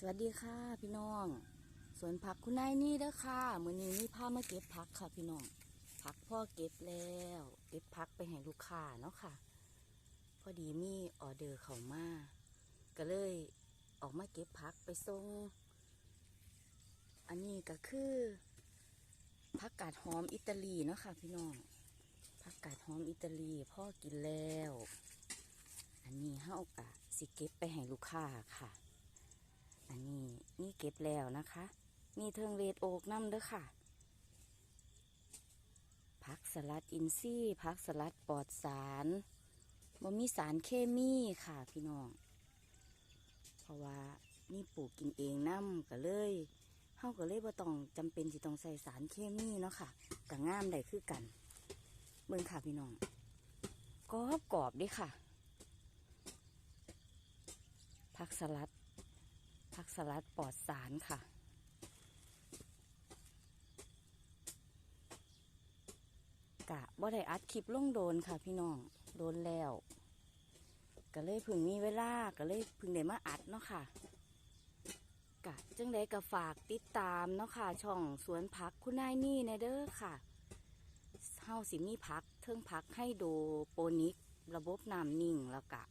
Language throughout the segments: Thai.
สวัสดีค่ะพี่น้องสวนผักคุณนายนี่เด้อค่ะมือนี้นี่พามาเก็บผักค่ะพี่น้อง ผักพ่อเก็บแล้ว เก็บผักไปให้ลูกค้าเนาะค่ะ พอดีมีออเดอร์เข้ามา ก็เลยออกมาเก็บผักไปส่ง อันนี้ก็คือผักกาดหอมอิตาลีเนาะค่ะพี่น้องผักกาดหอมอิตาลีพ่อกินแล้ว อันนี้เฮากะสิเก็บไปให้ลูกค้าค่ะ อันนี้นี่เก็บแล้วนะคะนี่เทิงเรดโอกน้ำเด้อค่ะ ผักสลัดอินทรีย์ผักสลัดปลอดสารบ่มีสารเคมีค่ะพี่น้อง เพราะว่านี่ปลูกกินเองน้ำก็เลยเฮาก็เลยบ่ต้องจำเป็นที่ต้องใส่สารเคมีเนาะค่ะก็งามได้คือกันเบิ่งค่ะพี่น้องกรอบกรอบๆด้ค่ะผักสลัด ผักสลัดปลอดสารค่ะ กะบ่ได้อัดคลิปลงโดนค่ะพี่น้อง โดนแล้ว ก็เลยพึ่งมีเวลา ก็เลยพึ่งได้มาอัดเนาะค่ะ กะจังได้ก็ฝากติดตามเนาะค่ะ ช่องสวนผักคุณนายนี่แนเด้อค่ะเฮาสิมีผักเทิงผักให้โดโปนิก ระบบน้ำนิ่งแล้วกะ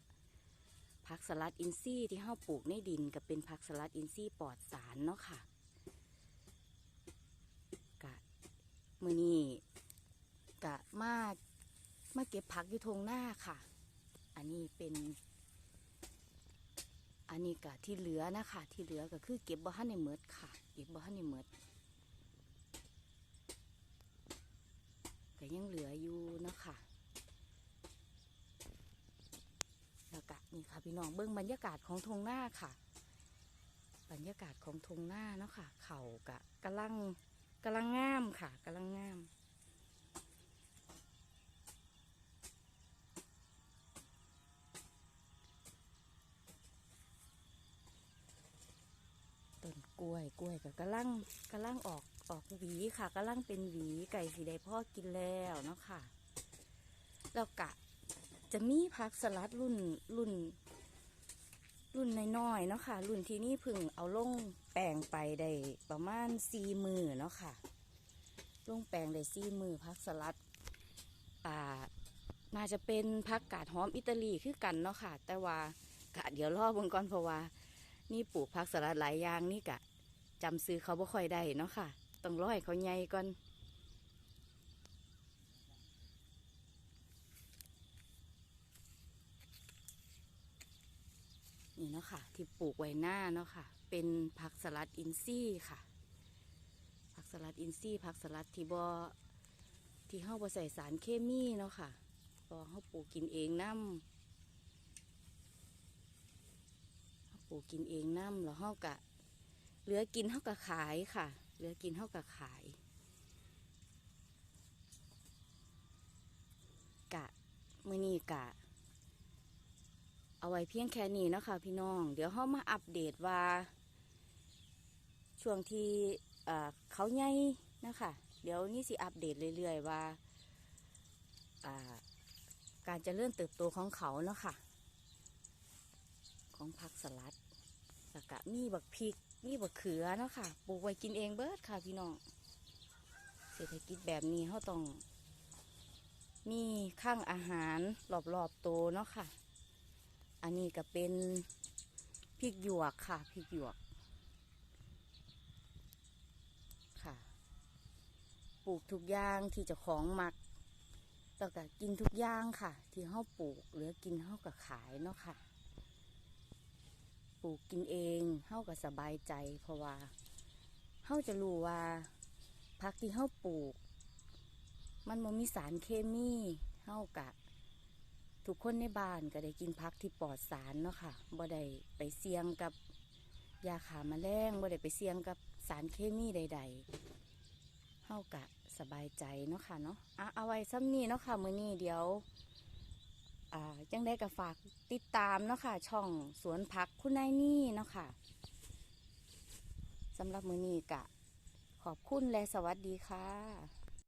ผักสลัดอินทรีย์ที่เฮาปลูกในดินก็เป็นผักสลัดอินทรีย์ปลอดสารเนาะค่ะกะมือนี้กะมามาเก็บผักอยู่ทงหน้าค่ะ อันนี้เป็น อันนี้กะที่เหลือนะคะที่เหลือก็คือเก็บบ่ทันในเมดค่ะ เก็บบ่ทันในเมดก็ยังเหลืออยู่เนาะค่ะ แล้วก็ นี่ค่ะพี่น้องเบื้องบรรยากาศของทงหน้าค่ะ บรรยากาศของทงหน้าเนาะค่ะ เข่ากะกำลังกำลังงามค่ะกำลังงามต้นกล้วยกล้วยก็กำลังกำลังออกออกหวีค่ะกำลังเป็นหวีไก่สีได้พ่อกินแล้วเนาะค่ะแล้วกะ จะมีผักสลัดรุ่นรุ่น รุ่นน้อยๆเนาะค่ะ รุ่นที่นี่พึ่งเอาลงแปลงไปได้ประมาณสี่มือเนาะค่ะลงแปลงได้สี่มือผักสลัดอ่าน่าจะเป็นผักกาดหอมอิตาลีคือกันเนาะค่ะ แต่ว่ากะเดี๋ยวรอบงก่อนเพราะว่า นี่ปลูกผักสลัดหลายอย่างนี่กะจำซื้อเขาบ่ค่อยได้เนาะค่ะ ต้องรอให้เขาใหญ่ก่อน นี่เนาะค่ะ ที่ปลูกไว้หน้าเนาะค่ะ เป็นผักสลัดอินทรีย์ค่ะ ผักสลัดอินทรีย์ผักสลัดที่บอที่เฮาบ่ใส่สารเคมีเนาะค่ะบอเฮาปลูกกินเองน้ำเฮาปลูกกินเองน้ำแล้วเฮากะเหลือกินเฮากะขายค่ะ เหลือกินเฮากะขาย กะมื้อนี้กะ เอาไว้เพียงแค่นี้นะคะพี่น้อง เดี๋ยวเขามาอัปเดตว่า ช่วงที่เขาใหญ่นะคะ เดี๋ยวนี่สิอัปเดตเรื่อยๆว่าการเจะเริ่มเติบโตของเขาเนาะค่ะ ของผักสลัดแล้วก็มีบักพริกมีบักเขือเนาะค่ะปลูกไว้กินเองเบิดค่ะพี่น้องเศรษฐกิจแบบนี้เขาต้อง มีข้างอาหารรอบๆโตเนาะค่ะ อันนี้ก็เป็นพริกหยวกค่ะพริกหยวกค่ะ ปลูกทุกอย่างที่เจะของมักแล้วก็กินทุกอย่างค่ะ ที่เฮาปลูกเหลือกินเฮาก็ขายเนาะค่ะ ปลูกกินเองเฮาก็สบายใจ เพราะว่าเฮาจะรู้ว่าผักที่เฮาปลูก มันบ่มีสารเคมีเฮากะ ทุกคนในบ้านก็ได้กินพักที่ปลอดสารเนาะค่ะบ่ได้ไปเสี่ยงกับยาขาแมลงบ่ได้ไปเสี่ยงกับสารเคมีใด ๆเฮากะสบายใจเนาะค่ะเนาะอะเอาไว้ซ้ำนี้เนาะค่ะมื้อนี้เดี๋ยวอ่าจังได้ก็ฝากติดตามเนาะค่ะ ช่องสวนผักคุณนายนี่เนาะค่ะสำหรับมื้อนี้กะ ขอบคุณและสวัสดีค่ะ